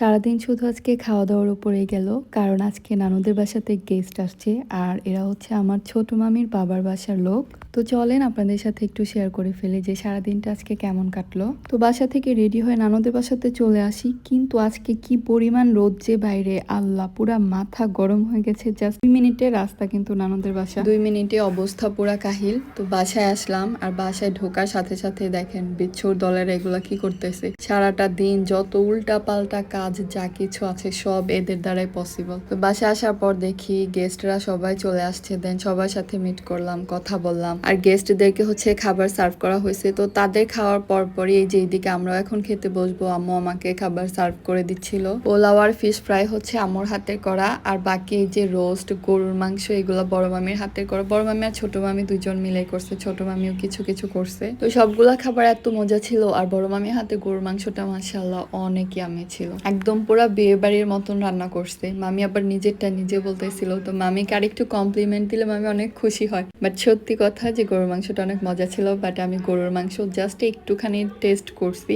সারাদিন শুধু আজকে খাওয়া দাওয়ার উপরেই গেল, কারণ আজকে নানুদের বাসাতে গেস্ট আসছে আর এরা হচ্ছে আমার ছোট মামির বাবার বাসার লোক। তো চলেন আপনাদের সাথে একটু শেয়ার করে ফেলে যে সারাদিনটা আজকে কেমন কাটলো। তো বাসা থেকে রেডি হয়ে নানুদের বাসাতে চলে আসি, কিন্তু আজকে কি পরিমাণ রোদ যে বাইরে, আল্লাহ, পুরা মাথা গরম হয়ে গেছে। জাস্ট দুই মিনিটের রাস্তা কিন্তু নানুদের বাসা। দুই মিনিটে অবস্থা পুরা কাহিল। তো বাসায় আসলাম আর বাসায় ঢোকার সাথে সাথে দেখেন বিচ্ছুর দলের এগুলা কি করতেছে। সারাটা দিন যত উল্টা পাল্টা কাজ যা কিছু আছে সব এদের দ্বারাই পসিবল তো বাসায় আসার পর দেখি গেস্টরা সবাই চলে আসছে। দেন সবার সাথে মিট করলাম, কথা বললাম। আর গেস্টদেরকে হচ্ছে খাবার সার্ভ করা হয়েছে। তো তাদের খাওয়ার পর পরই এই যে এইদিকে আমরা এখন খেতে বসবো। আম্মু আমাকে খাবার সার্ভ করে দিচ্ছিল। পোলাও আর ফিশ ফ্রাই হচ্ছে আম্মুর হাতে করা। আর বাকি এই যে রোস্ট গরুর মাংস, এগুলো বড় মামির হাতে করা। বড় মামি আর ছোট মামি দুজন মিলে করছে। ছোট মামিও কিছু কিছু করছে। তো সবগুলা খাবার এত মজা ছিল। আর বড় মামির হাতে গরুর মাংসটা মাসাল্লাহ অনেক ইয়ামি ছিল। একদম পুরো বিয়ে বাড়ির মতন রান্না করছে। মামি আবার নিজেরটা নিজে বলতেছিল, তো মামিকে আরেকটু কমপ্লিমেন্ট দিলে মামি অনেক খুশি হয়। বাট সত্যি কথা যে গরুর মাংসটা অনেক মজা ছিল বাট আমি গরুর মাংস জাস্ট একটুখানি টেস্ট করছি।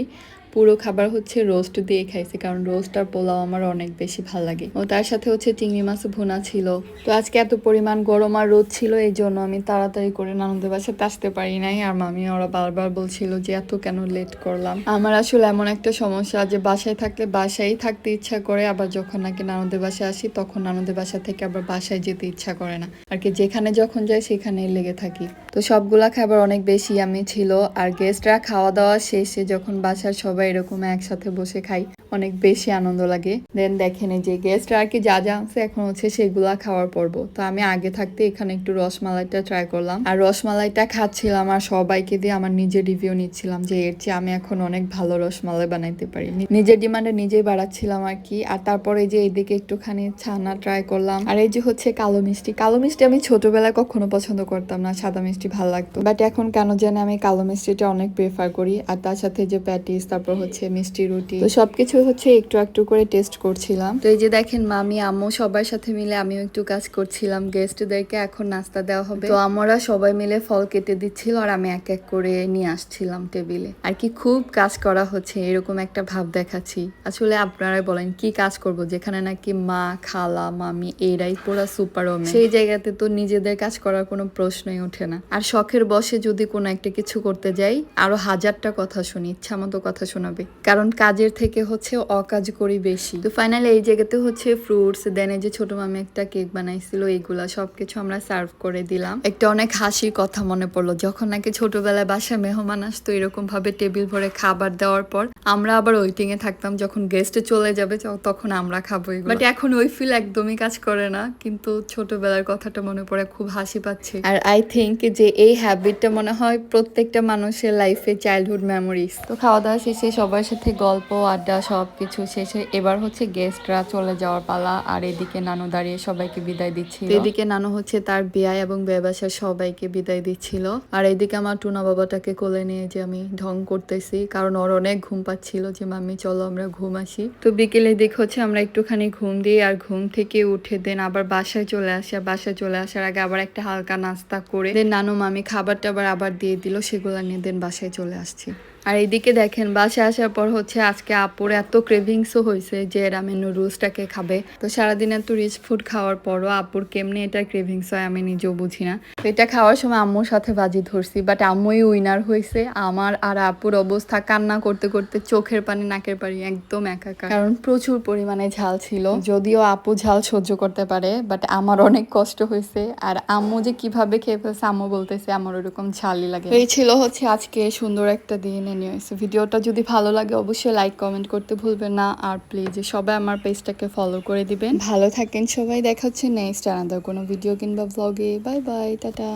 পুরো খাবার হচ্ছে রোস্ট দিয়ে খাইছি, কারণ রোস্ট আর পোলাও আমার অনেক বেশি ভালো লাগে। ও তার সাথে হচ্ছে চিংড়ি মাছ ভুনা ছিল। তো আজকে এত পরিমাণ গরম আর রোদ ছিল, এই জন্য আমি তাড়াতাড়ি করে নানন্দের বাসাতে আসতে পারি নাই। আর মামি ওরা বারবার বলছিল যে, এত কেন লেট করলাম? আমার আসলে এমন একটা সমস্যা যে, বাসায় থাকলে বাসায় থাকতে ইচ্ছা করে, আবার যখন নাকি নানন্দের বাসায় আসি, তখন নানন্দের বাসা থেকে আবার বাসায় যেতে ইচ্ছা করে না। আর কি যেখানে যখন যাই, সেখানেই লেগে থাকি। তো সবগুলা খাবার অনেক বেশি আমি ছিল। আর গেস্টরা খাওয়া দাওয়া শেষে যখন বাসার সবাই এরকম একসাথে বসে খাই, অনেক বেশি আনন্দ লাগে। দেন দেখেন যে গেস্টরা আর কি যা যা আছে এখন হচ্ছে সেগুলা খাওয়ার পর্ব। তো আমি আগে থাকতে এখানে একটু রসমালাইটা ট্রাই করলাম। আর রসমালাইটা খাচ্ছিলাম আর সবাইকে দিয়ে আমার নিজের রিভিউ নিচ্ছিলাম যে এর চেয়ে আমি এখন অনেক ভালো রসমালাই বানাইতে পারি। নিজের ডিমান্ডে নিজেই বাড়াচ্ছিলাম আর কি। আর তারপরে যে এইদিকে একটুখানি ছানা ট্রাই করলাম। আর এই যে হচ্ছে কালো মিষ্টি। কালো মিষ্টি আমি ছোটবেলায় কখনো পছন্দ করতাম না, সাদা মিষ্টি ভালো লাগতো। বাট এখন কেন জানি আমি কালো মিষ্টিটা অনেক প্রেফার করি। আর তার সাথে যে প্যাটিস তারপর হচ্ছে মিষ্টি রুটি। তো সবকিছু হচ্ছে একটু একটু করে টেস্ট করছিলাম। তো এই যে দেখেন মামি আম্মু সবার সাথে মিলে আমিও একটু কাজ করছিলাম। গেস্টদেরকে এখন নাস্তা দেওয়া হবে। তো আমরা সবাই মিলে ফল কেটে দিচ্ছিল আর আমি এক এক করে নিয়ে আসছিলাম টেবিলে। আর কি খুব কাজ করা হচ্ছে এরকম একটা ভাব দেখাচ্ছি। আসলে আপনারাই বলেন কি কাজ করব? যেখানে নাকি মা খালা মামি এরাই পুরা সুপার সেই জায়গাতে তো নিজেদের কাজ করার কোনো প্রশ্নই ওঠে না। আর শখের বসে যদি কোনো একটা কিছু করতে যাই আরও হাজারটা কথা শুনি ইচ্ছা মতো কথা শোনাবে। কারণ কাজের থেকে হচ্ছে অকাজ করি বেশি। তো ফাইনালি এই জায়গাতে হচ্ছে ফ্রুটস দেন এই যে ছোট মামি একটা কেক বানাইছিল, এইগুলা সবকিছু আমরা সার্ভ করে দিলাম। একটা অনেক হাসির কথা মনে পড়ল। যখন নাকি ছোটবেলায় বাসায় মেহমান আসতো এরকম ভাবে টেবিল ভরে খাবার দেওয়ার পর আমরা আবার ওয়েটিং এ থাকতাম, যখন গেস্ট চলে যাবে তখন আমরা খাব বাট এখন ওই ফিল একদমই কাজ করে না, কিন্তু ছোটবেলার কথাটা মনে পড়ে, খুব হাসি পাচ্ছে। আর আই থিঙ্ক যে এই হ্যাবিটটা মনে হয় প্রত্যেকটা মানুষের লাইফে চাইল্ডহুড মেমোরিজ তো খাওয়া দাওয়া শেষে সবার সাথে গল্প, আড্ডা সব কিছু শেষে এবার হচ্ছে গেস্টরা চলে যাওয়ার পালা। আর এদিকে নানু দাঁড়িয়ে সবাইকে বিদায় দিচ্ছিল। এদিকে নানু হচ্ছে তার বিয়ে এবং বেবাসার সবাইকে বিদায় দিচ্ছিল। আর এদিকে আমার টুনা বাবাটাকে কোলে নিয়ে যে আমি ঢং করতেছি, কারণ ওর অনেক ঘুম পাচ্ছিল যে, মাম্মি, চলো আমরা ঘুম আসি। তো বিকেলে দিক হচ্ছে আমরা একটুখানি ঘুম দিই আর ঘুম থেকে উঠে দেন আবার বাসায় চলে আসি। আর বাসায় চলে আসার আগে আবার একটা হালকা নাস্তা করে দেন নানু মামি খাবার টাবার আবার দিয়ে দিল, সেগুলো নিয়ে দেন বাসায় চলে আসছি। আর এইদিকে দেখেন, বাসায় আসার পর হচ্ছে আজকে আপুর এত ক্রেভিংসও হয়েছে যে এরামে নুডলসটাকে খাবে। তো সারাদিন এত রিচ ফুড খাওয়ার পরও আপুর কেমনি এটা ক্রেভিংস হয় আমি নিজেও বুঝি না। এটা খাওয়ার সময় আম্মুর সাথে বাজি ধরছি বাট আম্মুই উইনার হয়েছে। আমার আর আপুর অবস্থা কান্না করতে করতে চোখের পানি, নাকের পানি একদম একাকার। কারণ প্রচুর পরিমাণে ঝাল ছিল। যদিও আপু ঝাল সহ্য করতে পারে বাট আমার অনেক কষ্ট হয়েছে। আর আম্মু যে কীভাবে খেয়ে ফেলছে, আম্মু বলতেছে, আমার ওরকম ঝালই লাগে এই ছিল হচ্ছে আজকে সুন্দর একটা দিন। এনিওয়েস ভিডিওটা যদি ভালো লাগে, অবশ্যই লাইক কমেন্ট করতে ভুলবেন না। আর প্লিজ সবাই আমার পেজটাকে ফলো করে দিবেন। ভালো থাকেন সবাই, দেখা হচ্ছে নেক্সট আনাদার কোনো ভিডিও কিংবা ব্লগে বাই বাই টাটা।